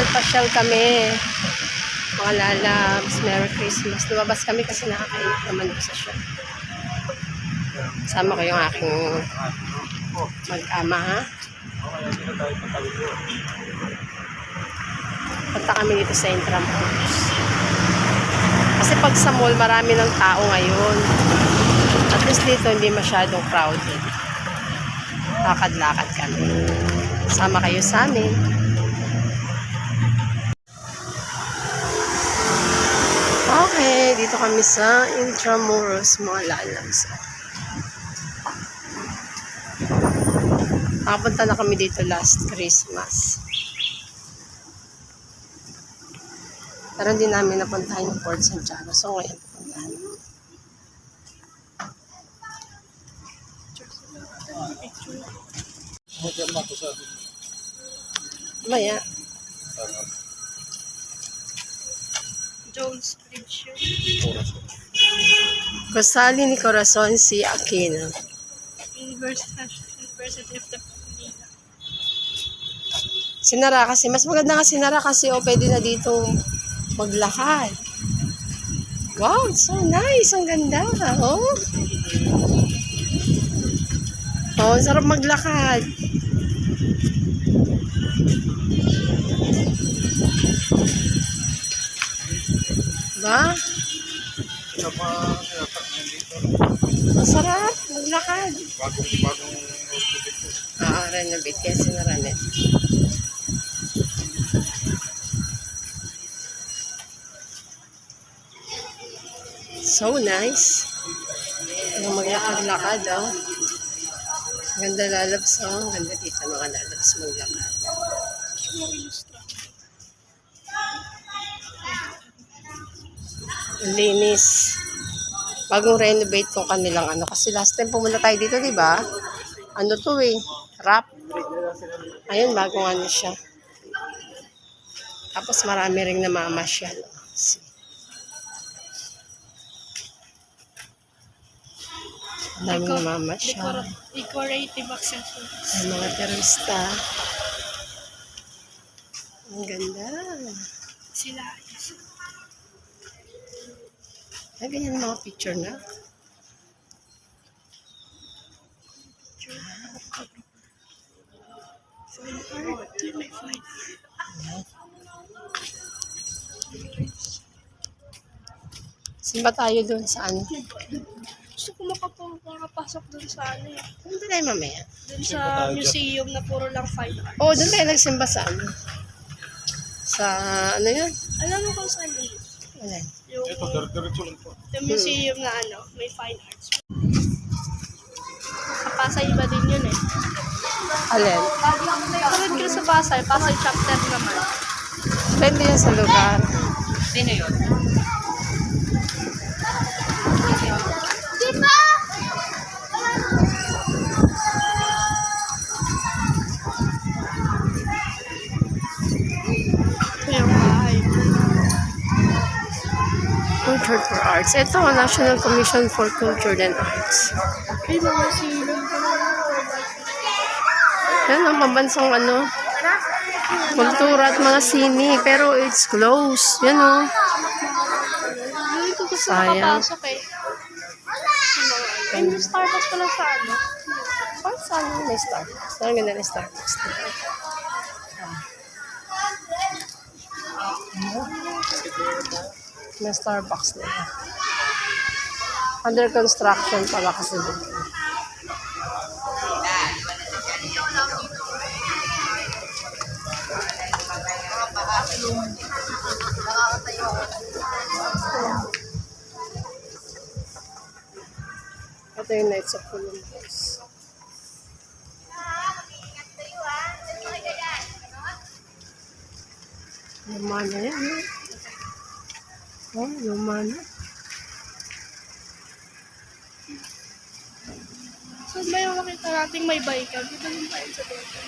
Pasyal-pasyal kami. Mga lalabs, Merry Christmas. Lumabas kami kasi nakakainit naman doon sa shop. Sama ko yung aking mag-ama, ha? Punta kami dito sa Intramuros. Kasi pag sa mall, marami ng tao ngayon. At least dito, hindi masyadong crowded. Lakad-lakad kami. Sama kayo sa amin. Okay, dito kami sa Intramuros, mga lalabs. Nakapunta na kami dito last Christmas. Pero hindi namin napuntahan yung Port Santiago. So, ngayon pupuntahan. Maya. Jones Bridge yun. Rosali ni Corazon si Aquino. University, University of the Manila. Sinara kasi. Mas maganda nga sinara kasi o pwede na dito maglakad. Wow, so nice. Ang ganda. Oh. Oh, sarap maglakad. Ba? Ang sarap maglakad. Bagong, bagong Ah, renovate. Kaya sinara na. So nice. Yung maglakad-lakad, oh. Ganda lalabs, oh. Ganda dito mga lalabs maglakad. Linis. Bagong renovate tong kanilang ano. Kasi last time pumunta tayo dito, di ba? Ano to eh? Wrap. Ayun, bagong ano siya. Tapos marami ring namamasyal. Dami namamasyal. Decor- decorative accessories. Ay, mga terorista. Ang ganda. Sila. Ay, ganyan ang mga picture na. Fine art. Ito may fine art. Saan ba tayo doon sa ano? Gusto ko makapang makapasok dun sa ano eh. Doon tayo mamaya. Dun sa museum na puro lang fine art. Oo, oh, doon tayo nagsimba sa ano? Sa ano yun? Alam mo kung saan yun? Wala. Yung, Ito, dire-diretso lang po. yung museum na ano, may fine arts. Sa Pasay ba din yun eh? Alin? Tulad ka sa Pasay, Pasay chapter naman. Depende yan sa lugar. Sino yun? Yung bahay. Culture for Arts. Ito, National Commission for Culture and Arts. Ay, Yan ang pambansang ano, kultura at mga sini. Pero it's closed. Yan o. Gusto Sayang. makapasok eh. Ay, may Starbucks pala sa ano. Oh, saan may Starbucks? Ang ganda ng Starbucks. May Starbucks na. Under construction pala kasi dito. Ito yung Knights of Columbus. Luma na yan. eh. Oh, luma na. Ba yung makita nating may bike? Dito yung tayo sa dito.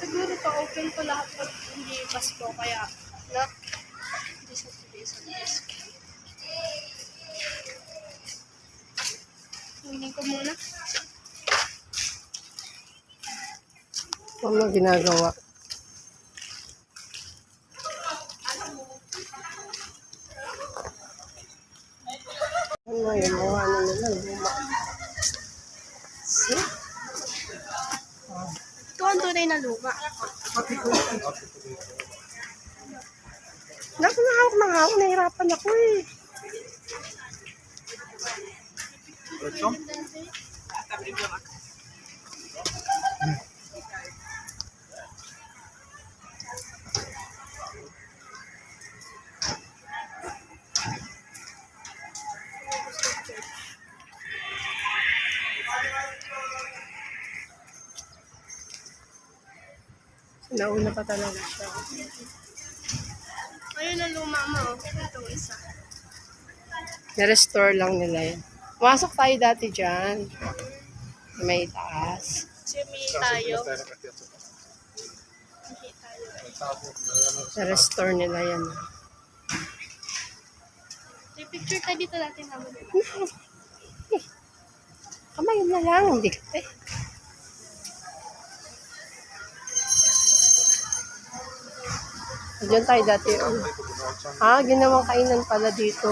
Siguro pa open pa lahat pag hindi Pasko kaya na hindi sa hindi sa Pasko. Tingnan ko muna. Ano ginagawa? Ano yung mga ano nila, luma. See? Ito ang tunay na luma. Nahawak na hawak. Nahirapan ako eh. Diretso? Nauna pa talaga siya. Ayun ang luma mo. Ito isa. Nirestore lang nila yan. Pumasok tayo dati dyan. May taas. May tayo. Nirestore nila yan. May picture tayo dito natin naman. Kamay na lang. Hindi ka eh. Diyan tayo dati. Oh. Ah, ginawang kainan pala dito.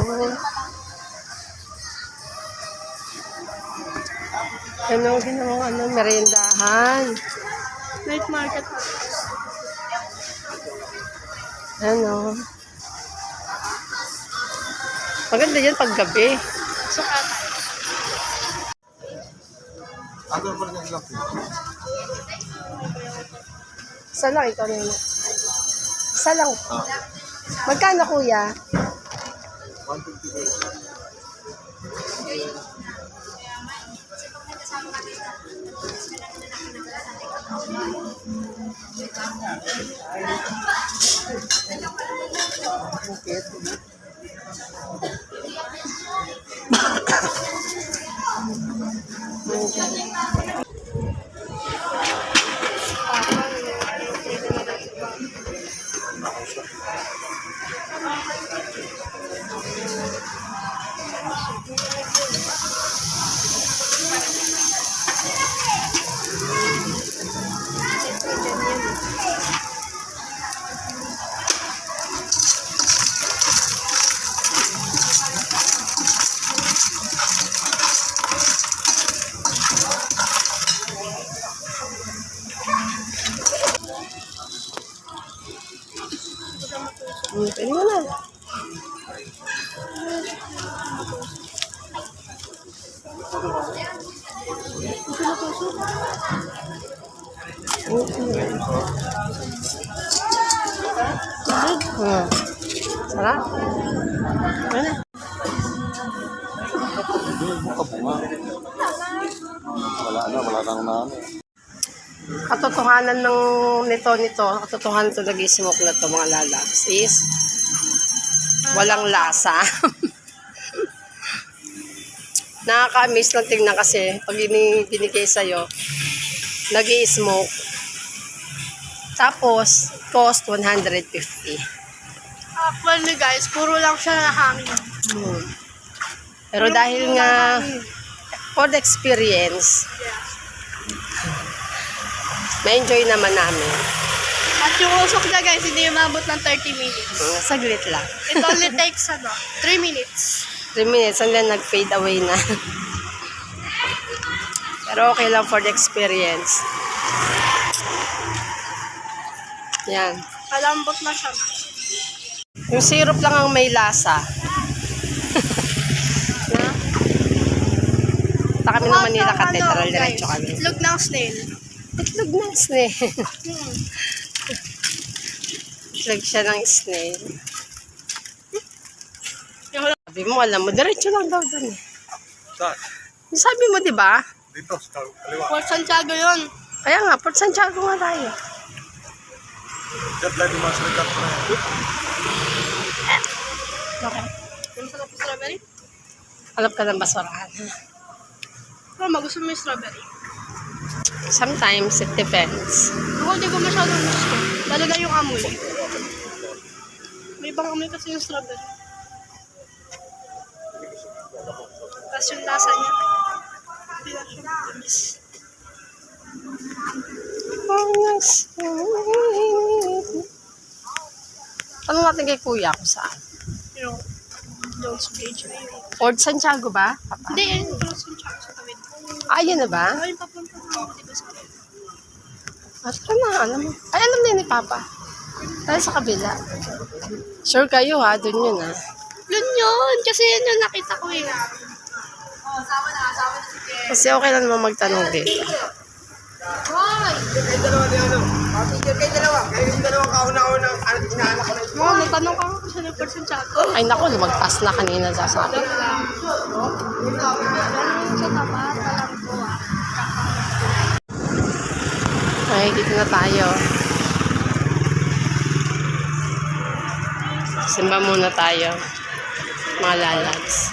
Ano, ginawang ano, meriendahan. Night market. Ano. Maganda yan pag gabi. Sukat. Ano rin lang? Isa lang, ikaw na yun. Isa lang. Ah. Magkano kuya? 150 Hmm, Hmm. Sarap. Wala na, wala nang naano. Katotohanan ng nito nito, katotohanan to nag-smoke na to mga lalabs is walang lasa. Nakaka-miss lang tingnan kasi pag ini- binigay sa'yo, nag smoke Tapos, cost 150. Actually guys, puro lang siya na hangin. Hmm. Pero dahil nga, for the experience, Yeah. na-enjoy naman namin. At yung usok niya guys, hindi umabot ng 30 minutes. Hmm, Saglit lang. It only takes ano, 3 minutes. 3 minutes and then nag-fade away na. Pero okay lang for the experience. Yan. Kalambot na siya. Yung syrup lang ang may lasa. na? Punta kami ng Manila Ano, Cathedral, diretso kami. Itlog ng snail. Itlog ng snail. Hmm. Itlog siya ng snail. Yung Sabi mo, alam mo, diretso lang daw dun eh. Saan? Sabi mo, di ba? Dito, sa kaliwa. Port Santiago yun. Kaya nga, Port Santiago nga tayo. Diyan tayo dumas na dyan. Okay. Yung sarap ng strawberry. Alam ka ng basurahan. Pero magusto mo yung strawberry. Sometimes it depends. Ako hindi ko masyadong gusto. Talaga yung amoy. May ibang amoy kasi yung strawberry. Tapos yung lasa niya. Hindi na siya matamis. Oo nga Ano natin kay kuya ko saan? Yung Gage na yun. Fort Santiago ba? Papa? Hindi, yun. Don't Santiago sa tawid. Ah, yun na ba? Ay, papunta ko. Di ba sa Ah, tara na, alam mo. Ay, alam na yun ni Papa. Tayo sa kabila. Sure kayo ha, dun yun ha. Yun yun. Kasi yun yung nakita ko eh. Kasi okay lang naman magtanong dito. Kayo dalawa ni ano? Papigil kayo dalawa. Kayo yung dalawa kauna-una. Ano, inaanak ko na tanong ka ako sa Don't Santiago. Ay naku, lumagpas na kanina sa sa ah. Ay, dito na tayo. Simba muna tayo. Mga lalags.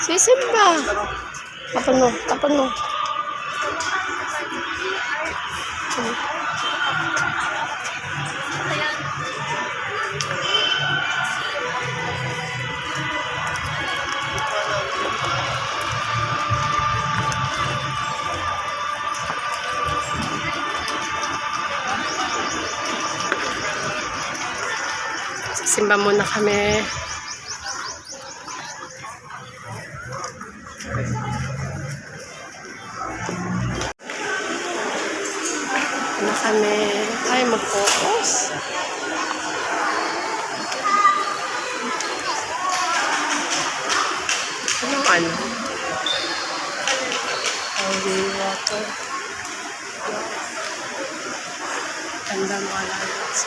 Sisimba. Tapan mo, tapan mo. Simba muna kami. Ano kami? Ay, mag-focus. Ano? Holy water. Ganda mga lalats.